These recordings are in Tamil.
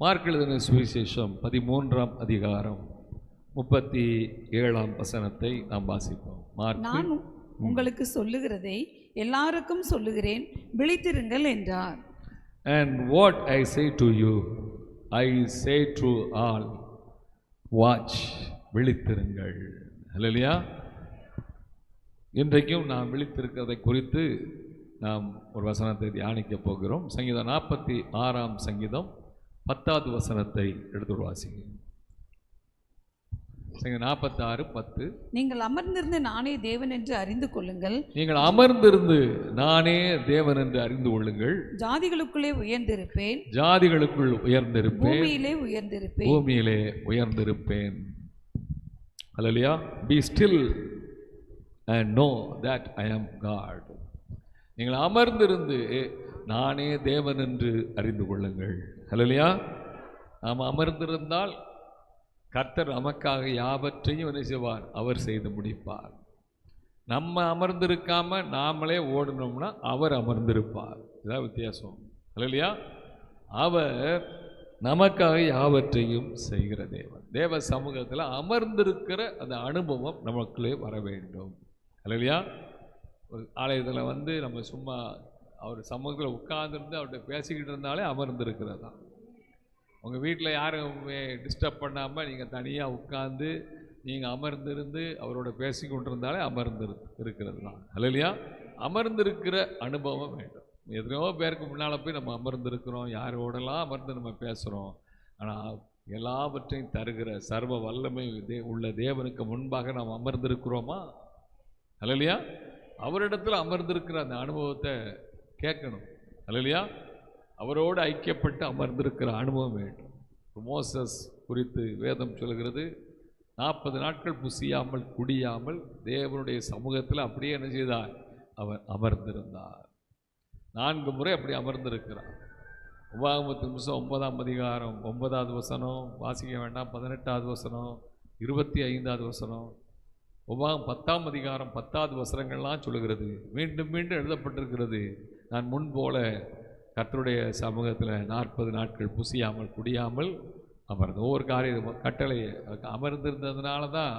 மார்க் எழுதின சுவிசேஷம் பதிமூன்றாம் அதிகாரம் முப்பத்தி ஏழாம் வசனத்தை நாம் வாசிப்போம். மார்க் நான் உங்களுக்கு சொல்லுகிறதை எல்லாருக்கும் சொல்லுகிறேன். விழித்திருங்கள் என்றார். And what I say to you, I say to all, watch, விழித்திருங்கள். இல்லையா இன்றைக்கும் நாம் விழித்திருக்கிறதை குறித்து நாம் ஒரு வசனத்தை தியானிக்க போகிறோம். சங்கீதம் நாற்பத்தி ஆறாம் சங்கீதம் பத்தாவது வசனத்தை எடுத்து வாசிங்க நாற்பத்தாறு பத்து. நீங்கள் அமர்ந்திருந்து நானே தேவன் என்று அறிந்து கொள்ளுங்கள். நீங்கள் அமர்ந்திருந்து நானே தேவன் என்று அறிந்து கொள்ளுங்கள். ஜாதிகளுக்குள்ளே உயர்ந்திருப்பேன். ஜாதிகளுக்குள் உயர்ந்திருப்பேன். பூமியிலே உயர்ந்திருப்பேன். பூமியிலே உயர்ந்திருப்பேன். அல்லையா be still and know that I am God நீங்கள் அமர்ந்திருந்து நானே தேவன் என்று அறிந்து கொள்ளுங்கள். அல்லையா நாம் அமர்ந்திருந்தால் கர்த்தர் நமக்காக யாவற்றையும் என்ன செய்வார்? அவர் செய்து முடிப்பார். நம்ம அமர்ந்திருக்காம நாமளே ஓடணும்னா அவர் அமர்ந்திருப்பார். இதான் வித்தியாசம். இல்லையா அவர் நமக்காக யாவற்றையும் செய்கிற தேவன். தேவ சமூகத்தில் அமர்ந்திருக்கிற அந்த அனுபவம் நமக்குள்ளே வர வேண்டும். இல்லையா ஒரு ஆலயத்தில் வந்து நம்ம சும்மா அவர் சமூகத்தில் உட்கார்ந்துருந்து அவர்கிட்ட பேசிக்கிட்டு இருந்தாலே அமர்ந்திருக்கிறது தான் உங்கள் வீட்டில் யாரும் டிஸ்டர்ப் பண்ணாமல் நீங்கள் தனியாக உட்காந்து நீங்கள் அமர்ந்திருந்து அவரோட பேசி கொண்டிருந்தாலே அமர்ந்து இருக்கிறது தான் இல்லையா அமர்ந்திருக்கிற அனுபவம் வேண்டும். எத்தனையோ பேருக்கு முன்னால் போய் நம்ம அமர்ந்திருக்கிறோம். யாரோடலாம் அமர்ந்து நம்ம பேசுகிறோம் ஆனால் எல்லாவற்றையும் தருகிற சர்வ வல்லமை தே உள்ள தேவனுக்கு முன்பாக நாம் அமர்ந்திருக்கிறோமா? இல்லையா அவரிடத்தில் அமர்ந்திருக்கிற அந்த அனுபவத்தை கேட்கணும். இல்லையா அவரோடு ஐக்கியப்பட்டு அமர்ந்திருக்கிற அனுபவம் வேண்டும். மோசஸ் குறித்து வேதம் சொல்கிறது நாற்பது நாட்கள் புசியாமல் குடியாமல் தேவனுடைய சமூகத்தில் அப்படியே என்ன செய்தார்? அவர் அமர்ந்திருந்தார். நான்கு முறை அப்படி அமர்ந்திருக்கிறார். உபாகமத்து நிமிஷம் ஒன்பதாம் அதிகாரம் ஒன்பதாவது வசனம் வாசிக்க வேண்டாம் பதினெட்டாவது வசனம் இருபத்தி ஐந்தாவது வசனம் உபாகம் பத்தாம் அதிகாரம் பத்தாவது வசனங்கள்லாம் சொல்லுகிறது. மீண்டும் மீண்டும் எழுதப்பட்டிருக்கிறது. நான் முன்போல கர்த்தருடைய சமூகத்தில் நாற்பது நாட்கள் புசியாமல் குடியாமல் அமர்ந்து ஒவ்வொரு காரியம் கட்டளை அமர்ந்திருந்ததுனால தான்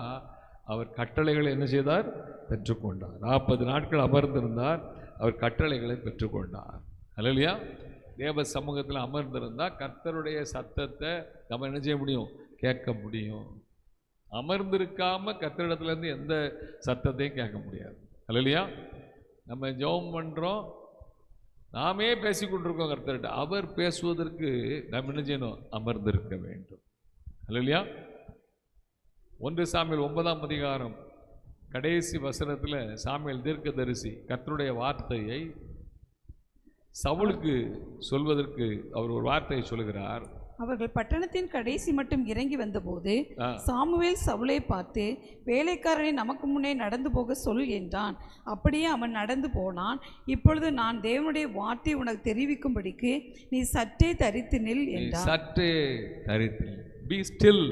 அவர் கட்டளைகளை என்ன செய்தார்? பெற்றுக்கொண்டார். நாற்பது நாட்கள் அமர்ந்திருந்தார் அவர் கட்டளைகளை பெற்றுக்கொண்டார். அல்லையா தேவ சமூகத்தில் அமர்ந்திருந்தால் கர்த்தருடைய சத்தத்தை நம்ம என்ன செய்ய முடியும்? கேட்க முடியும். அமர்ந்திருக்காம கர்த்தரிடத்துலேருந்து எந்த சத்தத்தையும் கேட்க முடியாது. அல்லையா நம்ம ஜெபம் பண்ணுறோம் நாமே பேசி கொண்டிருக்கோம் கர்த்தர்கிட்ட. அவர் பேசுவதற்கு நாம் என்ன செய்யணும் அமர்ந்திருக்க வேண்டும். இல்லையா ஒன்று சாமியில் ஒன்பதாம் அதிகாரம் கடைசி வசனத்தில் சாமியல் தீர்க்கதரிசி கர்த்தருடைய வார்த்தையை சவுளுக்கு சொல்வதற்கு அவர் ஒரு வார்த்தையை சொல்கிறார் அவர்கள் பட்டணத்தின் கடைசி மட்டும் இறங்கி வந்தபோது. சாமுவேல் சவுலை பார்த்து வேலைக்காரனை நமக்கு முன்னே நடந்து போக சொல் என்றான். அப்படியே அவன் நடந்து போனான். இப்பொழுது நான் தேவனுடைய வார்த்தை உனக்கு தெரிவிக்கும்படிக்கு நீ சற்றே தரித்து நில் என்றான். சற்றே தரித்து பி ஸ்டில்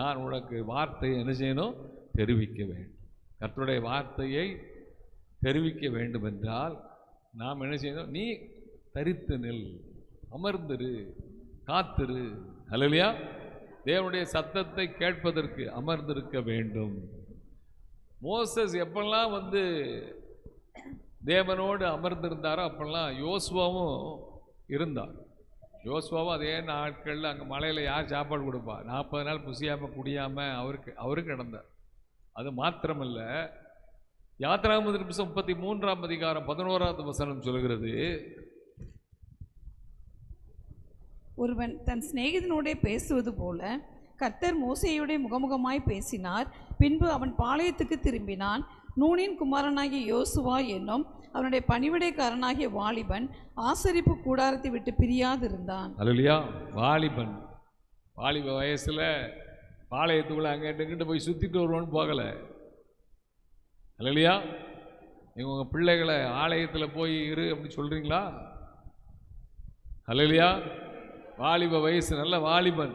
நான் உனக்கு வார்த்தையை என்ன செய்யணும் தெரிவிக்க வேண்டும். கர்த்தருடைய வார்த்தையை தெரிவிக்க வேண்டும் என்றால் நாம் என்ன செய்யணும்? நீ தரித்து நில். அமர்ந்திரு. காத்திரு. அல்லையா தேவனுடைய சத்தத்தை கேட்பதற்கு அமர்ந்திருக்க வேண்டும். மோசஸ் எப்பெல்லாம் வந்து தேவனோடு அமர்ந்திருந்தாரோ அப்பெல்லாம் யோசுவாவும் இருந்தார் யோசுவாவும் அதே நாட்களில் அங்கே மலையில் யார் சாப்பாடு கொடுப்பா? நாற்பது நாள் புசியாமல் குடியாமல் அவருக்கு அவருக்கு நடந்தார். அது மாத்திரமல்ல யாத்திராமதி முப்பத்தி மூன்றாம் அதிகாரம் பதினோராவது வசனம் சொல்கிறது ஒருவன் தன் சிநேகிதனோடே பேசுவது போல கர்த்தர் மோசையுடைய முகமுகமாய் பேசினார். பின்பு அவன் பாளையத்துக்கு திரும்பினான். நூனின் குமாரனாகிய யோசுவா என்னும் அவனுடைய பணிவிடைக்காரனாகிய வாலிபன் ஆசரிப்பு கூடாரத்தை விட்டு பிரியாதிருந்தான். அலுலியா வாலிபன். வாலிப வயசில் பாளையத்துக்குள்ள அங்கே போய் சுற்றிட்டு வருவோன்னு போகலை. அலுலியா நீங்கள் உங்கள் பிள்ளைகளை ஆலயத்தில் போய் இரு அப்படின்னு சொல்கிறீங்களா அலுலியா வாலிப வயசு நல்ல வாலிபன்.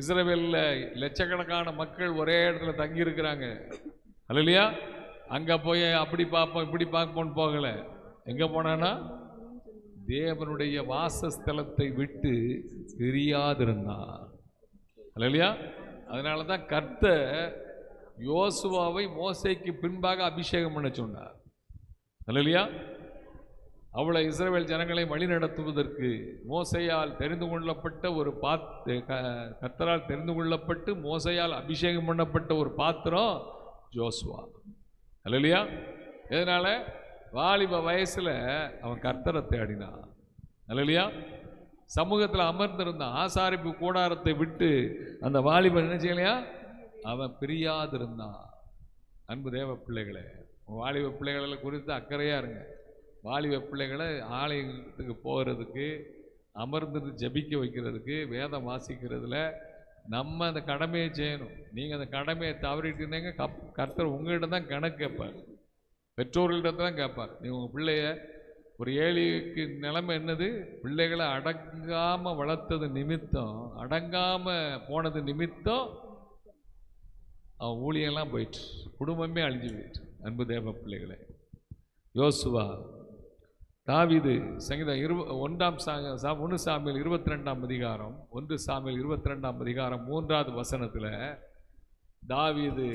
இஸ்ரவேலில் லட்சக்கணக்கான மக்கள் ஒரே இடத்துல தங்கியிருக்கிறாங்க. இருக்கிறாங்க அங்கே போய் அப்படி பார்ப்போம் இப்படி பார்ப்போம்னு போகலை. எங்கே போனான்னா? தேவனுடைய வாசஸ்தலத்தை விட்டு பிரியாதிருந்தான். இல்லையா அதனால தான் கர்த்தர் யோசுவாவை மோசைக்கு பின்பாக அபிஷேகம் பண்ண சொன்னார். இல்லையா அவளை இஸ்ரேல் ஜனங்களை வழிநடத்துவதற்கு மோசையால் தெரிந்து கொள்ளப்பட்ட ஒரு பாத் க- கர்த்தரால் தெரிந்து கொள்ளப்பட்டு மோசையால் அபிஷேகம் பண்ணப்பட்ட ஒரு பாத்திரம் ஜோசுவா. இல்லையா எதனால்? வாலிப வயசில் அவன் கர்த்தரை தேடினான் இல்லையா சமூகத்தில் அமர்ந்திருந்த ஆசாரிப்பு கூடாரத்தை விட்டு அந்த வாலிபன் என்ன செய்யலையா? அவன் பிரியாதிருந்தான். அன்பு தேவ பிள்ளைகளே வாலிப பிள்ளைகளை குறித்து அக்கறையா இருங்க. வாலிப பிள்ளைகளை ஆலயத்துக்கு போகிறதுக்கு அமர்ந்து ஜெபிக்க வைக்கிறதுக்கு வேதம் வாசிக்கிறதுல நம்ம அந்த கடமையை செய்யணும். நீங்கள் அந்த கடமையை தவறிட்டீங்க கப் கர்த்தர் உங்கள்கிட்ட தான் கணக்கு கேட்பார். பெற்றோர்கள்ட்ட தான் கேட்பார். நீ உங்கள் பிள்ளைய ஒரு ஏழைக்கு நிலைமை என்னது? பிள்ளைகளை அடங்காமல் வளர்த்தது நிமித்தம் அடங்காமல் போனது நிமித்தம் அவன் ஊழியெல்லாம் போயிட்டு குடும்பமே அழிஞ்சு போயிட்டு அன்பு தேவ பிள்ளைகளை யோசுவா தாவீது சங்கீதம் இரு ஒன்றாம் சா- சா ஒன்று சாமியில் இருபத்தி ரெண்டாம் அதிகாரம் ஒன்று சாமியில் இருபத்தி ரெண்டாம் அதிகாரம் மூன்றாவது வசனத்தில் தாவீது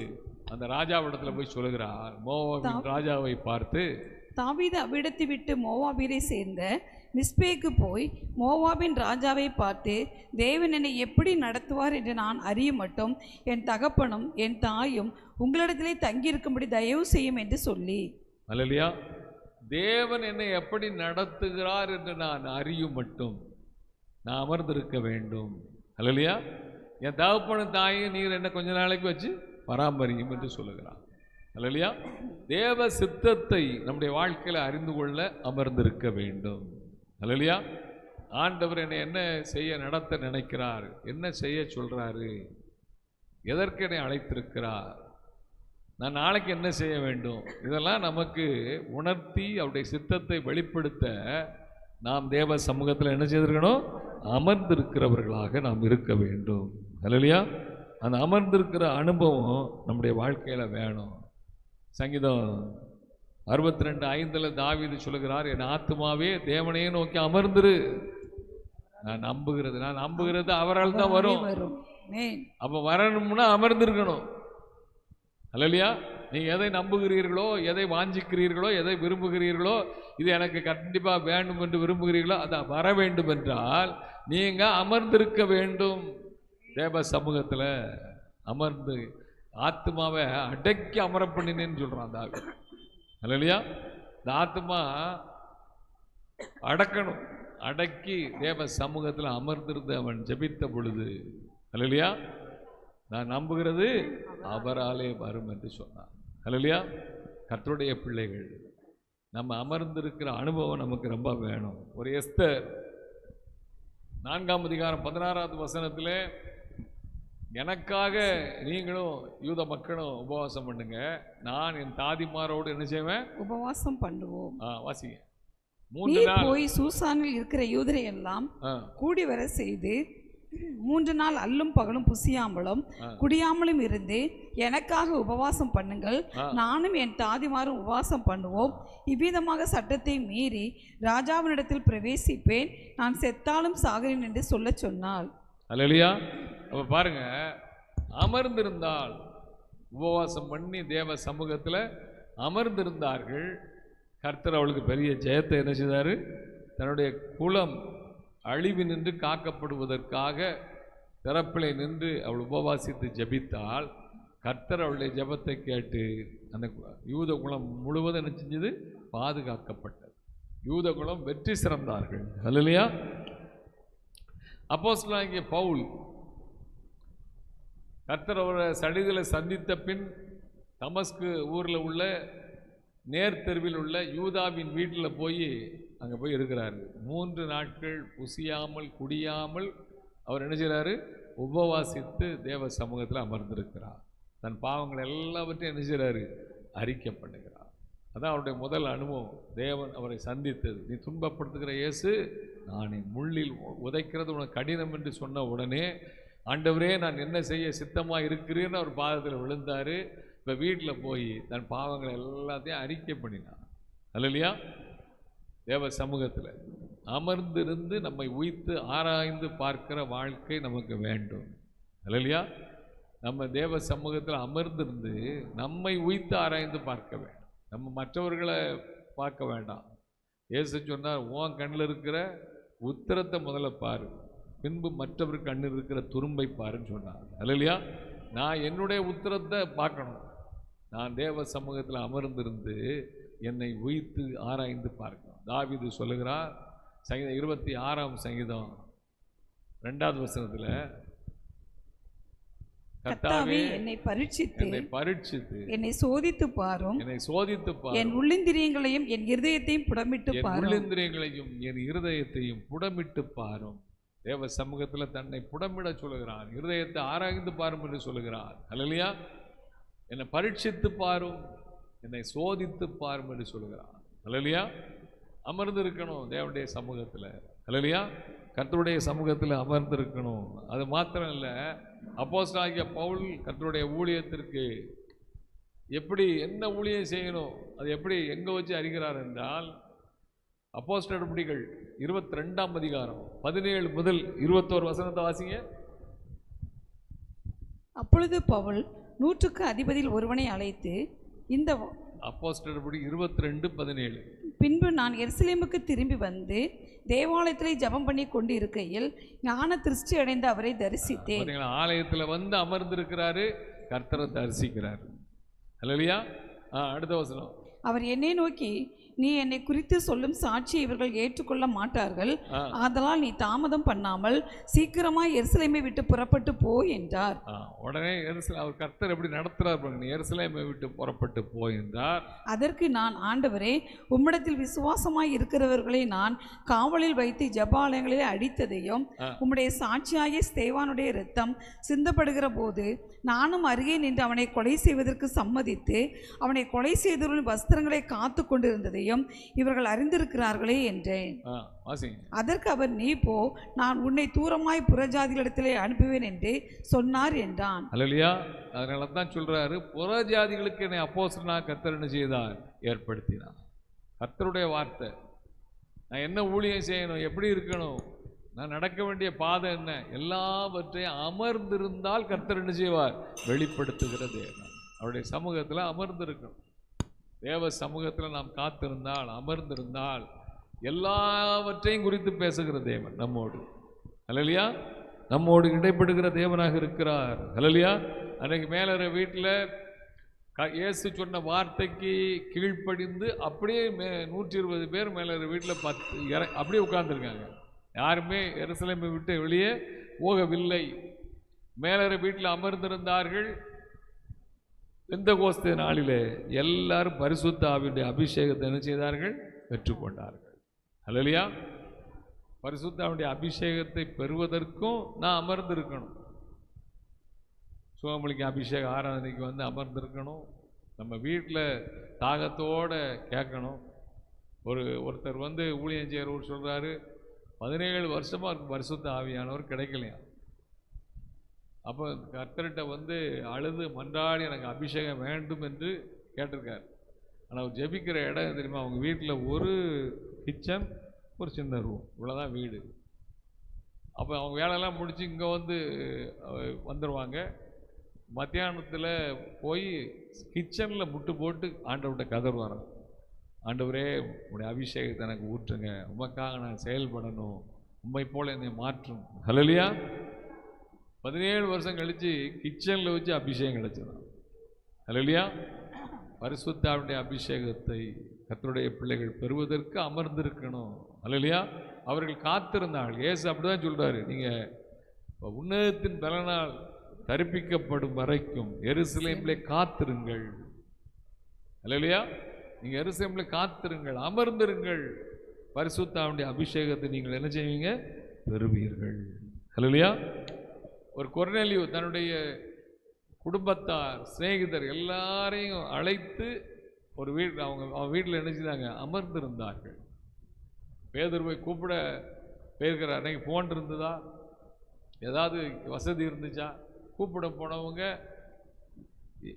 அந்த ராஜாவிடத்துல போய் சொல்லுகிறார் மோவாபின் ராஜாவை பார்த்து தாவீது அவ்விடத்தை விட்டு மோவாபிரை சேர்ந்த மிஸ்பேக்கு போய் மோவாபின் ராஜாவை பார்த்து தேவன் என்னை எப்படி நடத்துவார் என்று நான் அறிய மட்டும் என் தகப்பனும் என் தாயும் உங்களிடத்திலே தங்கியிருக்கும்படி தயவு செய்யும் என்று சொல்லி. அல்லையா தேவன் என்னை எப்படி நடத்துகிறார் என்று நான் அறியும் மட்டும். நான் அமர்ந்திருக்க வேண்டும். அல்லையா? என் தகப்பன தாயும் நீர் என்ன கொஞ்ச நாளைக்கு வச்சு பராமரியும் என்று சொல்லுகிறார். அல்லையா? தேவ சித்தத்தை நம்முடைய வாழ்க்கையில் அறிந்து கொள்ள அமர்ந்திருக்க வேண்டும். அல்லையா? ஆண்டவர் என்னை என்ன செய்ய நடத்த நினைக்கிறார்? என்ன செய்ய சொல்கிறாரு எதற்கு என்னை அழைத்திருக்கிறார்? நான் நாளைக்கு என்ன செய்ய வேண்டும்? இதெல்லாம் நமக்கு உணர்த்தி அவருடைய சித்தத்தை வெளிப்படுத்த நாம் தேவ சமூகத்தில் என்ன செய்திருக்கணும்? அமர்ந்திருக்கிறவர்களாக நாம் இருக்க வேண்டும். இல்லையா அந்த அமர்ந்திருக்கிற அனுபவம் நம்முடைய வாழ்க்கையில் வேணும். சங்கீதம் அறுபத்தி ரெண்டு ஐந்தில் தாவீது சொல்லுகிறார் என் ஆத்துமாவே தேவனையே நோக்கி அமர்ந்திரு. நான் நம்புகிறது நான் நம்புகிறது அவரால் தான் வரும். அப்போ வரணும்னா அமர்ந்திருக்கணும். அல்லையா நீங்கள் எதை நம்புகிறீர்களோ எதை வாஞ்சிக்கிறீர்களோ எதை விரும்புகிறீர்களோ இது எனக்கு கண்டிப்பாக வேண்டும் என்று விரும்புகிறீர்களோ அதை வர வேண்டும் என்றால் நீங்கள் அமர்ந்திருக்க வேண்டும். தேவ சமூகத்தில் அமர்ந்து ஆத்மாவை அடக்கி அமர பண்ணினேன்னு சொல்கிறான் தாவி இல்லையா இந்த ஆத்மா அடக்கணும். அடக்கி தேவ சமூகத்தில் அமர்ந்திருந்து அவன் ஜெபித்த பொழுது இல்லையா நான் நம்புகிறது அவராலே வரும் என்று சொன்னான் அல்லையா கர்த்தருடைய பிள்ளைகள் நம்ம அமர்ந்திருக்கிற அனுபவம் நமக்கு ரொம்ப வேணும். ஒரு எஸ்தர் நான்காம் அதிகாரம் பதினாறாவது வசனத்திலே எனக்காக நீங்களும் யூத மக்களும் உபவாசம் பண்ணுங்க. நான் என் தாதிமாரோடு என்ன செய்வேன்? உபவாசம் பண்ணுவோம். வாசிங்க. போய் சூசானில் இருக்கிற யூதரை எல்லாம் கூடி வர செய்து மூன்று நாள் அல்லும் பகலும் புசியாமலும். குடியாமலும் இருந்து எனக்காக உபவாசம் பண்ணுங்கள். நானும் என் தாதிமாரும் உபவாசம் பண்ணுவோம். இவ்விதமாக சட்டத்தை மீறி ராஜாவினிடத்தில் பிரவேசிப்பேன். நான் செத்தாலும் சாகிறேன் என்று சொல்லச் சொன்னாள். அல்லையா அப்ப பாருங்க அமர்ந்திருந்தால் உபவாசம் பண்ணி தேவ சமூகத்தில் அமர்ந்திருந்தார்கள். கர்த்தர் அவளுக்கு பெரிய ஜெயத்தை என்ன செய்தாரு? தன்னுடைய குலம் அழிவு நின்று காக்கப்படுவதற்காக திறப்பிலை நின்று அவள் உபவாசித்து ஜபித்தால் கர்த்தர் அவளுடைய ஜெபத்தை கேட்டு அந்த யூத குலம் முழுவதும் என்ன செஞ்சது? பாதுகாக்கப்பட்டது. யூத குலம் வெற்றி சிறந்தார்கள். அல்லையா இங்கே பவுல் கர்த்தர் அவரை சடிதலை சந்தித்த பின் தமஸ்கு ஊரில் உள்ள நேர்த்தெருவில் உள்ள யூதாவின் வீட்டில் போய் அங்கே போய் இருக்கிறாரு. மூன்று நாட்கள் புசியாமல் குடியாமல் அவர் என்ன செய்கிறாரு உபவாசித்து தேவ சமூகத்தில் அமர்ந்திருக்கிறார். தன் பாவங்கள் எல்லாவற்றையும் என்ன செய்கிறாரு அறிக்கை பண்ணுகிறார் அதான் அவருடைய முதல் அனுபவம். தேவன் அவரை சந்தித்தது. நீ துன்பப்படுத்துகிற இயேசு நான் என் முள்ளில் உ- உதைக்கிறது உனக்கு கடினம் என்று சொன்ன உடனே ஆண்டவரே நான் என்ன செய்ய சித்தமாக இருக்கிறேன்னு அவர் பாதத்தில் விழுந்தார். இப்போ வீட்டில் போய் தன் பாவங்களை எல்லாத்தையும் அறிக்கை பண்ணினான் அல்லையா? தேவ சமூகத்தில். அமர்ந்திருந்து நம்மை உய்த்து ஆராய்ந்து பார்க்கிற வாழ்க்கை நமக்கு வேண்டும். இல்லையா நம்ம தேவ சமூகத்தில் அமர்ந்திருந்து நம்மை உய்த்து ஆராய்ந்து பார்க்க வேண்டும். நம்ம மற்றவர்களை பார்க்க வேண்டாம். ஏசு சொன்னார் உன் கண்ணில் இருக்கிற உத்தரத்தை முதல்ல பாரு. பின்பு மற்றவர் கண்ணில் இருக்கிற துரும்பை பாருன்னு சொன்னார். இல்லையா நான் என்னுடைய உத்தரத்தை பார்க்கணும். நான் தேவ சமூகத்தில் அமர்ந்திருந்து என்னை உய்த்து ஆராய்ந்து பார்க்கணும். தாவீது சொல்லுகிறார் சங்கீதம் இருபத்தி ஆறாம் சங்கீதம் ரெண்டாவது வசனத்தில் கர்த்தாவே என்னை பரீட்சித்து என்னை பரீட்சித்து என்னை சோதித்து பாரும். என்னை சோதித்து பார் என் உள்ளிந்திரியங்களையும் என் இருதயத்தையும் புடமிட்டு என் பாரும். உள்ளிந்திரியங்களையும் என் இருதயத்தையும் புடமிட்டு பாரும். தேவ சமூகத்தில் தன்னை புடமிட சொல்லுகிறான். இருதயத்தை ஆராய்ந்து பாரும் என்று சொல்லுகிறான் அல்லையா என்னை பரீட்சித்து பாரும். என்னை சோதித்து பாரும் என்று சொல்லுகிறான் அல்லையா அமர்ந்து இருக்கணும் தேவனுடைய சமூகத்தில். அல்லையா கர்த்தருடைய சமூகத்தில் அமர்ந்து இருக்கணும் அது மாத்திரம் இல்லை. அப்போஸ்தலனாகிய பவுல் கர்த்தருடைய ஊழியத்திற்கு எப்படி என்ன ஊழியம் செய்யணும் அது எப்படி எங்கே வச்சு அறிகிறார் என்றால் அப்போஸ்தலர் நடவடிக்கைகள் இருபத்தி ரெண்டாம் அதிகாரம் பதினேழு முதல் இருபத்தோரு வசனத்தை வாசிங்க. அப்பொழுது பவுல் நூற்றுக்கு அதிபதியில் ஒருவனை அழைத்து இந்த அப்போஸ்தலர் நடவடிக்கை இருபத்தி ரெண்டு பதினேழு. பின்பு நான் எருசலேமுக்கு திரும்பி வந்து தேவாலயத்திலே ஜெபம் பண்ணி கொண்டு இருக்கையில் ஞான திருஷ்டி அடைந்த அவரை தரிசித்தேன். ஆலயத்தில் வந்து அமர்ந்திருக்கிறாரு கர்த்தரை தரிசிக்கிறாரு. இல்லையா ஆ அடுத்த வசனம். அவர் என்னை நோக்கி நீ என்னை குறித்து சொல்லும் சாட்சி இவர்கள் ஏற்றுக்கொள்ள மாட்டார்கள். ஆதலால் நீ தாமதம் பண்ணாமல் சீக்கிரமாய் எருசலேமை விட்டு புறப்பட்டு போ என்றார் உடனே எருசல அவர் கர்த்தர் எப்படி நடத்துறார் பாருங்க நீ எருசலேமை விட்டு புறப்பட்டு போயிருந்தார் அதற்கு நான் ஆண்டவரே உம்மிடத்தில் விசுவாசமாய் இருக்கிறவர்களை நான் காவலில் வைத்து ஜபாலயங்களில் அடித்ததையும். உம்முடைய சாட்சியாகிய ஸ்தேவானுடைய இரத்தம் சிந்தப்படுகிற போது நானும் அருகே நின்று அவனை கொலை செய்வதற்கு சம்மதித்து அவனை கொலை செய்தவர்களின் வஸ்திரங்களை காத்து கொண்டிருந்ததையும் இவர்கள் அறிந்திருக்கிறார்களே என்றேன். அதற்கு அவர் நீ போ நான் உன்னை தூரமாய் புறஜாதிகளிடத்திலே அனுப்புவேன் என்று சொன்னார் என்றான். அல்லையா அதனால தான் சொல்றாரு புற ஜாதிகளுக்கு என்னை அப்போஸ்தலனா கர்த்தர் என்ன செய்தார்? ஏற்படுத்தினார். கர்த்தருடைய வார்த்தை நான் என்ன ஊழியம் செய்யணும் எப்படி இருக்கணும் நான் நடக்க வேண்டிய பாதை என்ன எல்லாவற்றையும் அமர்ந்திருந்தால் கர்த்தர் என்ன செய்வார்? வெளிப்படுத்துகிற தேவன் அவருடைய சமூகத்தில் அமர்ந்திருக்கணும் தேவ சமூகத்தில் நாம் காத்திருந்தால் அமர்ந்திருந்தால் எல்லாவற்றையும் குறித்து பேசுகிற தேவன் நம்மோடு. அலலியா நம்மோடு இடைப்படுகிற தேவனாக இருக்கிறார். அலலியா அன்றைக்கு மேலே வீட்டில் க இயேசு சொன்ன வார்த்தைக்கு கீழ்ப்படிந்து அப்படியே மே நூற்றி இருபது பேர் மேலே வீட்டில் பத்து இற அப்படியே உட்காந்துருக்காங்க யாருமே எருசலேமை விட்டு வெளியே போகவில்லை. மேலற வீட்டில் அமர்ந்திருந்தார்கள். இந்த கோஸ்த நாளிலே எல்லாரும் பரிசுத்த ஆவியுடைய அபிஷேகத்தை என்ன செய்தார்கள்? பெற்றுக்கொண்டார்கள். அல்லையா பரிசுத்தாவுடைய அபிஷேகத்தை பெறுவதற்கும் நான் அமர்ந்திருக்கணும். சுகமளிக்கு அபிஷேக ஆராதனைக்கு வந்து அமர்ந்திருக்கணும். நம்ம வீட்டில் தாகத்தோடு கேட்கணும். ஒரு ஒருத்தர் வந்து ஊழியம் செய்கிறவர் சொல்கிறாரு பதினேழு வருஷமாக இருக்கு பரிசுத்த ஆவியானவர் கிடைக்கலையா அப்போ கர்த்தர்கிட்ட வந்து அழுது மன்றாடி எனக்கு அபிஷேகம் வேண்டும் என்று கேட்டிருக்கார். ஆனால் அவர் ஜெபிக்கிற இடம் தெரியுமா? அவங்க வீட்டில் ஒரு கிச்சன் ஒரு சின்ன ரூம். இவ்வளோதான் வீடு. அப்போ அவங்க வேலையெல்லாம் முடித்து இங்கே வந்து வந்துடுவாங்க மத்தியானத்தில் போய் கிச்சனில் முட்டு போட்டு ஆண்டவர்கிட்ட கதறுவாங்க ஆண்டவரே உடைய அபிஷேகத்தை எனக்கு ஊற்றுங்க. உமக்காக நான் செயல்படணும். உண்மை போல் என்னை மாற்றும். ஹலலியா பதினேழு வருஷம் கழித்து கிச்சனில் வச்சு அபிஷேகம் கிடைச்சதான் இல்லையா பரிசுத்தாவுடைய அபிஷேகத்தை கத்தருடைய பிள்ளைகள் பெறுவதற்கு அமர்ந்திருக்கணும். அல்லையா? அவர்கள் காத்திருந்தார்கள் இயேசு அப்படிதான் நீங்கள் இப்போ உன்னதத்தின் பலனால் தரிப்பிக்கப்படும் வரைக்கும் எருசலேமிலே காத்திருங்கள். அல்லலியா நீங்கள் எருசலேமிலே காத்திருங்கள் அமர்ந்திருங்கள். பரிசுத்தாவுடைய அபிஷேகத்தை நீங்கள் என்ன செய்வீங்க? பெறுவீர்கள். அல்லையா? ஒரு கொர்நேலியு தன்னுடைய குடும்பத்தார் சிநேகிதர் எல்லாரையும் அழைத்து ஒரு வீடு அவங்க அவங்க வீட்டில் என்ன அமர்ந்திருந்தார்கள். பேதர் போய் கூப்பிட போயிருக்கிறார். அன்னைக்கு ஃபோன் இருந்ததா? ஏதாவது வசதி இருந்துச்சா? கூப்பிட போனவங்க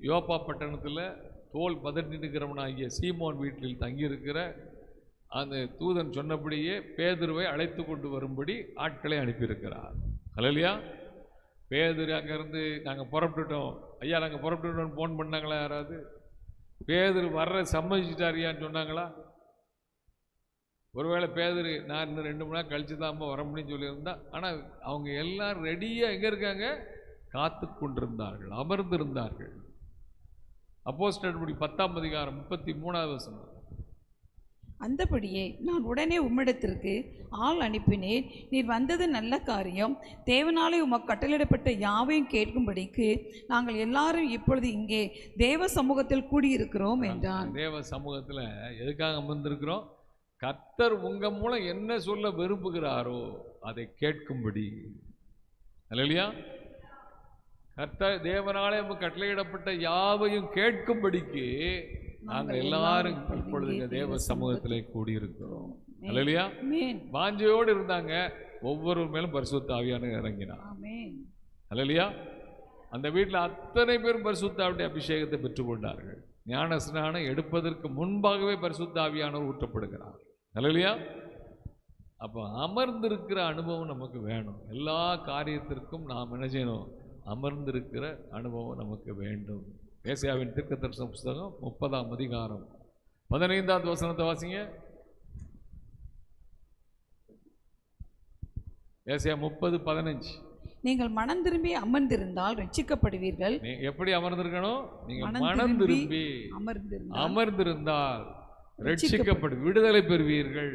யோப்பா பட்டணத்தில் தோல் பதட்டிருக்கிறவனாகிய சீமோன் வீட்டில் தங்கியிருக்கிற அந்த தூதன் சொன்னபடியே பேதுருவை அழைத்து கொண்டு வரும்படி ஆட்களை அனுப்பியிருக்கிறார். ஹalleluya. பேதர் அங்கேருந்து நாங்கள் புறப்பட்டுட்டோம். ஐயா நாங்கள் புறப்பட்டுட்டோம்னு ஃபோன் பண்ணாங்களா யாராவது? பேதர் வர்ற சம்மதிச்சிட்டாரியான்னு சொன்னாங்களா? ஒருவேளை பேதர் நான் இன்னும் ரெண்டு மணி நேரம் கழிச்சு தான் வர முடியும்னு சொல்லியிருந்தா ஆனால் அவங்க எல்லாம் ரெடியாக எங்கே இருக்காங்க? காத்து கொண்டிருந்தார்கள் அமர்ந்திருந்தார்கள். அப்போஸ்டல் படி பத்தாம் அதிகாரம் முப்பத்தி மூணாவது வசனம். அந்தபடியே நான் உடனே உம்மிடத்திற்கு ஆள் அனுப்பினேன். நீர் வந்தது நல்ல காரியம். தேவனாலே உமக்கு கட்டளிடப்பட்ட யாவையும் கேட்கும்படிக்கு நாங்கள் எல்லாரும் இப்பொழுது இங்கே தேவ சமூகத்தில் கூடியிருக்கிறோம் என்றான். தேவ சமூகத்தில் எதுக்காக அமர்ந்திருக்கிறோம்? கர்த்தர் உங்கள் மூலம் என்ன சொல்ல விரும்புகிறாரோ அதை கேட்கும்படி. இல்லையா கர்த்தர் தேவனாலே நமக்கு கட்டளையிடப்பட்ட யாவையும் கேட்கும்படிக்கு நாங்கள் எல்லாரும் இப்பொழுது தேவ சமூகத்திலே கூடியிருக்கிறோம். இல்லையா வாஞ்சையோடு இருந்தாங்க. ஒவ்வொரு மேலும் பரிசுத்த ஆவியான இறங்கினார். ஆமென். அல்லையா அந்த வீட்டில் அத்தனை பேரும் பரிசுத்தாவுடைய அபிஷேகத்தை பெற்றுக்கொண்டார்கள். ஞான ஸ்நானம் எடுப்பதற்கு முன்பாகவே பரிசுத்த ஆவியானவர் ஊற்றப்படுகிறார். அல்லையா அப்போ அமர்ந்திருக்கிற அனுபவம் நமக்கு வேணும். எல்லா காரியத்திற்கும் நாம் என்ன செய்யணும்? அமர்ந்திருக்கிற அனுபவம் நமக்கு வேண்டும். ஏசியாவின் தீர்க்கதரிசன புஸ்தகம் முப்பதாம் அதிகாரம். பதினைந்தாவது வசனத்தை வாசிங்க. ஏசியா முப்பது பதினஞ்சு. நீங்கள் மனம் திரும்பி அமர்ந்திருந்தால் ரட்சிக்கப்படுவீர்கள். எப்படி அமர்ந்திருக்கணும்? நீங்க மனம் திரும்பி அமர்ந்திருந்தால் அமர்ந்திருந்தால் ரட்சிக்கப்படு விடுதலை பெறுவீர்கள்.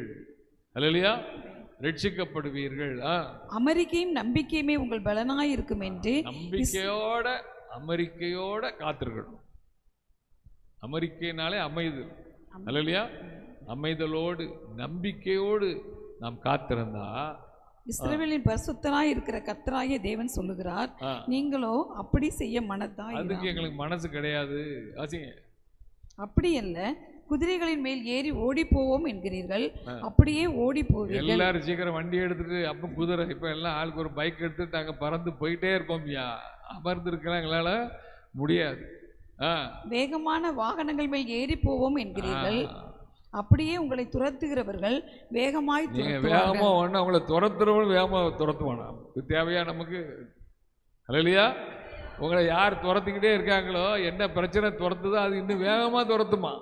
அல்லையா ரட்சிக்கப்படுவீர்கள். அமெரிக்கையும் நம்பிக்கையுமே உங்கள் பலனாய் இருக்கும் என்று நம்பிக்கையோட அமெரிக்கையோட காத்திருக்கணும். அமெரிக்கைனாலே அமைதல் அல்லையா? அமைதலோடு நம்பிக்கையோடு நாம் காத்திருந்தா இஸ்ரவேலின் பரிசுத்தராய் இருக்கிற கர்த்தராகிய தேவன் சொல்லுகிறார் நீங்களோ அப்படி செய்ய மனதாய் அதுக்கு எங்களுக்கு மனசு கிடையாது. அப்படி அல்ல குதிரைகளின் மேல் ஏறி ஓடி போவோம் என்கிறீர்கள். அப்படியே ஓடி போவீர்கள் எல்லாரும் சீக்கிரம் வண்டி எடுத்துட்டு அப்போ குதிரை இப்போ எல்லாம் ஆளுக்கு ஒரு பைக் எடுத்துட்டு நாங்கள் பறந்து போயிட்டே இருப்போம்யா அமர்ந்திருக்கலாம் எங்களால் முடியாது. வேகமான வாகனங்கள் மேல் ஏறி போவோம் என்கிறீர்கள். அப்படியே உங்களை துரத்துகிறவர்கள் வேகமாய் நீங்க வேகமா ஒன்று அவங்கள துரத்துறவங்களும் வேகமா துரத்துவானா இது தேவையா நமக்கு? இல்லையா? உங்களை யார் துரத்திக்கிட்டே இருக்காங்களோ என்ன பிரச்சனை துரத்துதோ அது இன்னும் வேகமா துரத்துமா?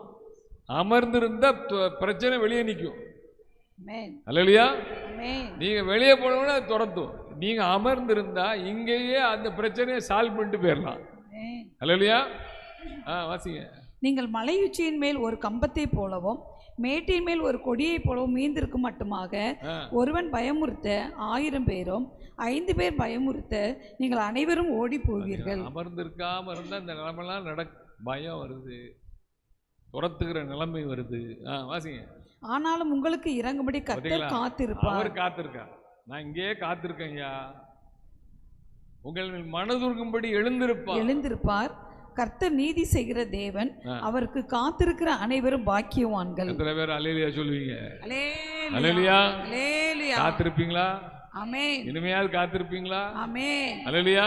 அமர்ந்திருந்தா பிரச்சனை வெளியே நிற்கும். Amen. நீங்க வெளியே போனோம்னா துரத்தும். நீங்க அமர்ந்திருந்தா இங்கேயே அந்த பிரச்சனையை சால்வ் பண்ணிட்டு போயிடலாம். இல்லையா ஆ வாசிங்க. நீங்கள் மலையுச்சியின் மேல் ஒரு கம்பத்தை போலவும் மேட்டின் மேல் ஒரு கொடியைப் போலவும் மீந்திருக்கும் மட்டுமாக ஒருவன் பயமுறுத்த ஆயிரம் பேரும் ஐந்து பேர் பயமுறுத்த நீங்கள் அனைவரும் ஓடி போவீர்கள். அமர்ந்திருக்காம இருந்தா இந்த நிலைமெல்லாம் நடக் பயம் வருது. துரத்துகிற நிலைமை வருது. வாசிங்க. ஆனாலும் உங்களுக்கு இறங்கும்படி பாத்தீங்களா? காத்திருப்பார். அவர் காத்திருக்கார். நான் இங்கேயே காத்திருக்கேன் ஐயா. உங்கள் மனதுருக்கும்படி எழுந்திருப்பார். எழுந்திருப்பார். கர்த்தர் நீதி செய்கிற தேவன். அவருக்கு காத்திருக்கிற அனைவரும் பாக்கியவான்கள். எத்தனை பேர் அலையிலியா சொல்லுவீங்க. அல்லேலூயா. காத்திருப்பீங்களா? ஆமென் இனிமையாவது காத்திருப்பீங்களா? ஆமென் அல்லேலூயா.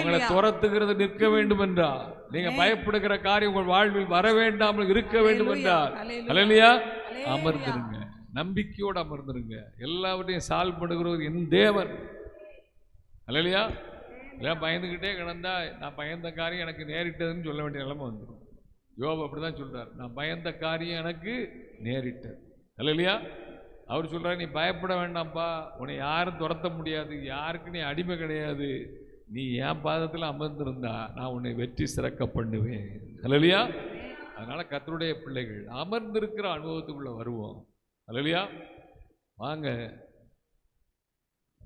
உங்களை துரத்துகிறது நிற்க வேண்டும் என்றார் நீங்க பயப்படுகிற காரியம் உங்கள் வாழ்வில் வர வேண்டாமல் இருக்க வேண்டும். அலையிலியா அல்லேலூயா. அமர்ந்திருங்க. நம்பிக்கையோடு அமர்ந்திருங்க. எல்லாவற்றையும் சால்வ் பண்ணுகிறவர் என் தேவன். அல்லையா இல்லை பயந்துக்கிட்டே கிடந்தா நான் பயந்த காரியம் எனக்கு நேரிட்டதுன்னு சொல்ல வேண்டிய நிலைமை வந்துடும் யோபு அப்படி தான் சொல்கிறார் நான் பயந்த காரியம் எனக்கு நேரிட்டது. அல்லையா அவர் சொல்கிறார் நீ பயப்பட வேண்டாம்ப்பா. உன்னை யாரும் துரத்த முடியாது. யாருக்கு நீ அடிமை கிடையாது. நீ என் பாதத்தில் அமர்ந்திருந்தா நான் உன்னை வெற்றி சிறக்க பண்ணுவேன். அல்லையா அதனால் கத்தருடைய பிள்ளைகள் அமர்ந்திருக்கிற அனுபவத்துக்குள்ளே வருவோம். அல்லையா வாங்க.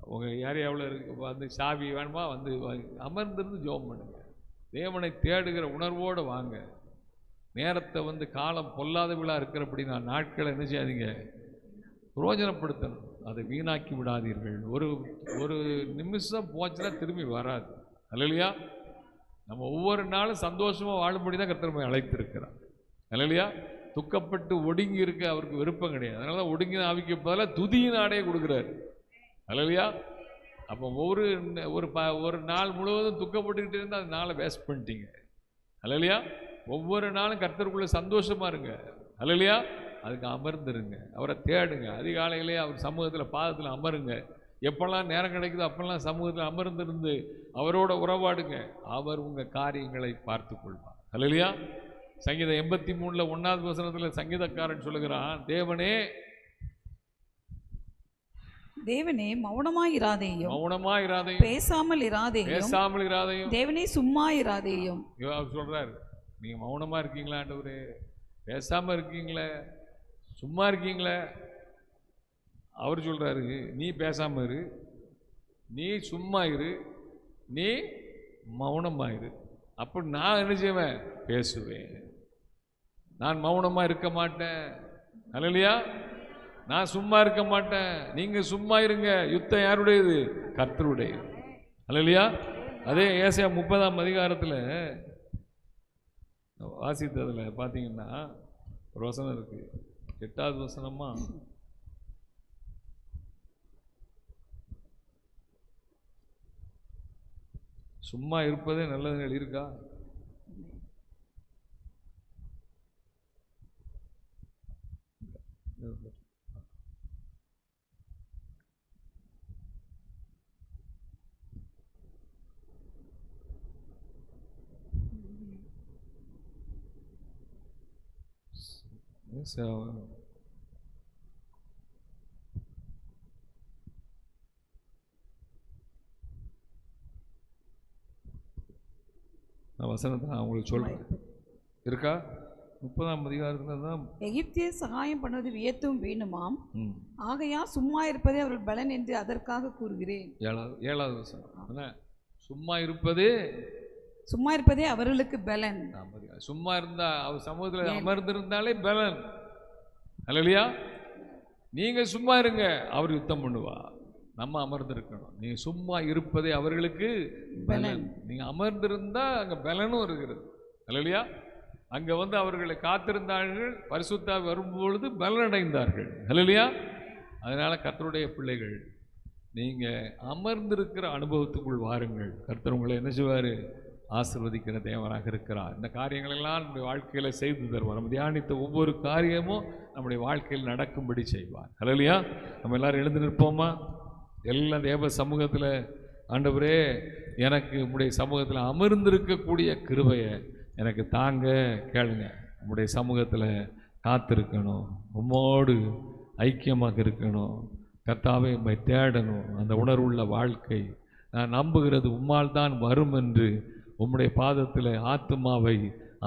உங்கள் ஏரியாவில் இருக்க வந்து சாவி வேணுமா? வந்து அமர்ந்திருந்து ஜோம் பண்ணுங்க. தேவனை தேடுகிற உணர்வோடு வாங்க. நேரத்தை வந்து காலம் பொல்லாத விழா இருக்கிறபடி நான் நாட்களை என்ன செய்யாதீங்க. பிரயோஜனப்படுத்தணும் அதை வீணாக்கி விடாதீர்கள். ஒரு ஒரு நிமிஷம் போச்சுன்னா திரும்பி வராது. அல்லையா? நம்ம ஒவ்வொரு நாளும் சந்தோஷமாக வாழும்படி தான் கர்த்தர் அழைத்திருக்கிறார். அல்லையா? துக்கப்பட்டு ஒடுங்கி இருக்க அவருக்கு விருப்பம் கிடையாது. அதனால தான் ஒடுங்கின ஆவிக்கு பதிலாக துதியின் ஆடையை கொடுக்குறாரு. அல்லையா? அப்போ ஒரு ஒரு ப ஒரு நாள் முழுவதும் துக்கப்பட்டுக்கிட்டு இருந்தால் அந்த நாளை வேஸ்ட் பண்ணிட்டீங்க. அல்லையா? ஒவ்வொரு நாளும் கர்த்தருக்குள்ளே சந்தோஷமா இருங்க. அல்லையா? அதுக்கு அமர்ந்துருங்க. அவரை தேடுங்க. அதிகாலையிலே அவர் சமூகத்தில் பாதத்தில் அமருங்க. எப்பெல்லாம் நேரம் கிடைக்குதோ அப்பெல்லாம் சமூகத்தில் அமர்ந்திருந்து அவரோட உறவாடுங்க. அவர் உங்கள் காரியங்களை பார்த்து கொள்வார் அல்லையா சங்கீதம் எண்பத்தி மூணில் ஒன்றாவது வசனத்தில் சங்கீதக்காரன் சொல்லுகிறான் தேவனே தேவனே மௌனமாய் இராதேயும் மௌனமா இராதையும் பேசாமல் இராதேயும் பேசாமல் இராதையும் தேவனே சும்மா இராதேயும் சொல்றாரு நீங்க மௌனமா இருக்கீங்களா ஆண்டவரே? பேசாம இருக்கீங்களே? சும்மா இருக்கீங்களே. அவர் சொல்கிறாரு நீ பேசாமல் இரு. நீ சும்மா இரு. நீ மௌனமாயிரு இரு. நான் என்ன செய்வேன்? பேசுவேன். நான் மௌனமாக இருக்க மாட்டேன். அல்லையா நான் சும்மா இருக்க மாட்டேன். நீங்கள் சும்மா இருங்க. யுத்தம் யாருடையது? கர்த்தருடையது. இல்லையா? அதே ஏசியா முப்பதாம் அதிகாரத்தில் வாசித்ததில் பார்த்தீங்கன்னா ஒரு இருக்குது எட்டாவது வசனமா? சும்மா இருப்பதே நல்லதுகள் இருக்கா Uh, நான் வசனத்தை நான் உங்களுக்கு சொல்றேன். இருக்கா? முப்பதாம் அதிகாரத்தில் தான். எகிப்திய சகாயம் பண்ணுவது வியத்தும் வீணுமாம். ஆகையா சும்மா இருப்பதே அவர்கள் பலன் என்று அதற்காக கூறுகிறேன். ஏழாவது ஏழாவது வசனம். என்ன? சும்மா இருப்பது சும்மா இருப்பதே அவர்களுக்கு பலன். சும்மா இருந்தா அவர் சமூகத்தில் அமர்ந்திருந்தாலே பலன். அல்லையா நீங்க சும்மா இருங்க அவர் யுத்தம் பண்ணுவா. நம்ம அமர்ந்திருக்கணும். நீங்க சும்மா இருப்பதே அவர்களுக்கு பலன். நீங்க அமர்ந்திருந்தா அங்க பலனும் இருக்கிறது. அல்லையா அங்க வந்து அவர்களை காத்திருந்தார்கள் பரிசுத்தா வரும்பொழுது பலனடைந்தார்கள். அல்லையா அதனால கர்த்தருடைய பிள்ளைகள் நீங்க அமர்ந்திருக்கிற அனுபவத்துக்குள் வாருங்கள். கர்த்தர் உங்களை என்ன செய்வாரு? ஆசிர்வதிக்கிற தேவனாக இருக்கிறார். இந்த காரியங்களெல்லாம் நம்முடைய வாழ்க்கையில் செய்து தருவார். நம்ம தியானித்த ஒவ்வொரு காரியமும் நம்முடைய வாழ்க்கையில் நடக்கும்படி செய்வார். ஹலோலியா நம்ம எல்லாரும் எழுந்து நிற்போமா? எல்லாம் தேவ சமூகத்தில் ஆண்டவரே எனக்கு உம்முடைய சமூகத்தில் அமர்ந்திருக்கக்கூடிய கிருபையை எனக்கு தாங்க கேளுங்க. நம்முடைய சமூகத்தில் காத்திருக்கணும். உம்மோடு ஐக்கியமாக இருக்கணும். கர்த்தாவே நம்மை தேடணும். அந்த உணர்வுள்ள வாழ்க்கை. நான் நம்புகிறது உம்மால் தான் வரும் என்று உம்முடைய பாதத்தில் ஆத்மாவை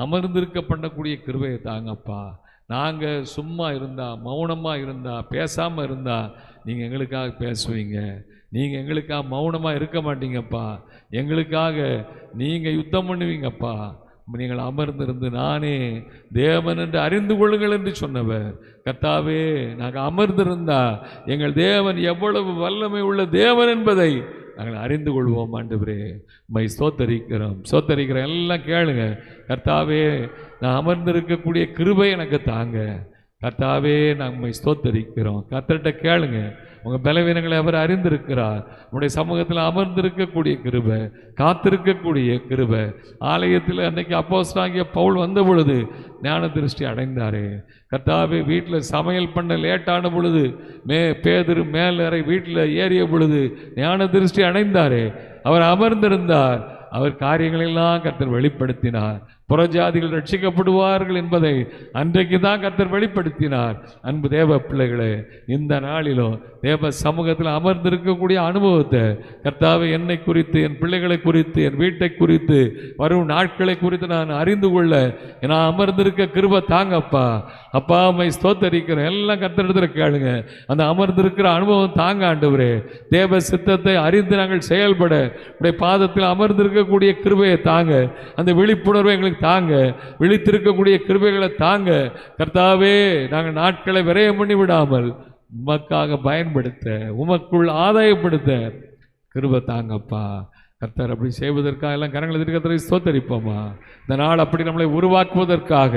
அமர்ந்திருக்க பண்ணக்கூடிய கிருவையை தாங்கப்பா. நாங்கள் சும்மா இருந்தா மௌனமாக இருந்தா பேசாமல் இருந்தா நீங்கள் எங்களுக்காக பேசுவீங்க. நீங்கள் எங்களுக்காக மௌனமாக இருக்க மாட்டீங்கப்பா. எங்களுக்காக நீங்கள் யுத்தம் பண்ணுவீங்கப்பா. நீங்கள் அமர்ந்திருந்து நானே தேவன் என்று அறிந்து கொள்ளுங்கள் என்று சொன்னவர். கத்தாவே நாங்கள் அமர்ந்திருந்தா எங்கள் தேவன் எவ்வளவு வல்லமை உள்ள தேவன் என்பதை நாங்கள் அறிந்து கொள்வோம் ஆண்டவரே. மை சோத்தரிக்கிறோம் ஸ்தோத்தரிக்கிறோம். எல்லாம் கேளுங்க. கர்த்தாவே நான் அமர்ந்திருக்கக்கூடிய கிருபை எனக்கு தாங்க. கர்த்தாவே நாங்கள் மை ஸ்தோத்தரிக்கிறோம். கர்த்தர்கிட்ட கேளுங்க. உங்கள் பலவீனங்களை அவர் அறிந்திருக்கிறார். உங்களுடைய சமூகத்தில் அமர்ந்திருக்கக்கூடிய கிருபை காத்திருக்கக்கூடிய கிருபை. ஆலயத்தில் அன்னைக்கு அப்போஸ்தலனாகிய பவுல் வந்த பொழுது ஞான திருஷ்டி அடைந்தாரே. கர்த்தாவே வீட்டில் சமையல் பண்ண லேட்டான பொழுது மே பேதர் மேலறை வீட்டில் ஏறிய பொழுது ஞான திருஷ்டி அடைந்தாரே. அவர் அமர்ந்திருந்தார். அவர் காரியங்களெல்லாம் கர்த்தர் வெளிப்படுத்தினார். புறஜாதிகள் ரட்சிக்கப்படுவார்கள் என்பதை அன்றைக்கு தான் கர்த்தர் வெளிப்படுத்தினார். அன்பு தேவ பிள்ளைகளே இந்த நாளிலும் தேவ சமூகத்தில் அமர்ந்திருக்கக்கூடிய அனுபவத்தை கர்த்தாவை என்னை குறித்து என் பிள்ளைகளை குறித்து என் வீட்டை குறித்து வரும் நாட்களை குறித்து நான் அறிந்து கொள்ள நான் அமர்ந்திருக்க கிருப தாங்கப்பா. அப்பா அம்மை ஸ்தோத்தரிக்கிறேன் எல்லாம் கத்தெடுத்துல கேளுங்க. அந்த அமர்ந்திருக்கிற அனுபவம் தாங்க ஆண்டவரே. தேவ சித்தத்தை அறிந்து நாங்கள் செயல்பட உடைய பாதத்தில் அமர்ந்திருக்கக்கூடிய கிருபையை தாங்க. அந்த விழிப்புணர்வை எங்களுக்கு தாங்க. விழித்திருக்கக்கூடிய கிருபைகளை தாங்க. கர்த்தாவே நாங்கள் நாட்களை விரயம் பண்ணி விடாமல் உமக்காக பயன்படுத்த உமக்குள் ஆதாயப்படுத்த கிருபை தாங்கப்பா. கர்த்தர் அப்படி செய்வதற்காக எல்லாம் கரங்களை திருக்கத்தரை சோத்தரிப்போமா இந்த நாள் அப்படி நம்மளை உருவாக்குவதற்காக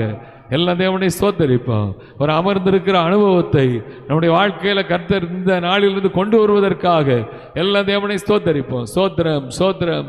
எல்லா தேவனையும் சோத்தரிப்போம் ஒரு அமர்ந்திருக்கிற அனுபவத்தை நம்முடைய வாழ்க்கையில கர்த்தர் இந்த நாளிலிருந்து கொண்டு வருவதற்காக எல்லா தேவனையும் சோத்தரிப்போம் சோத்திரம் சோத்திரம் சோத்திரம்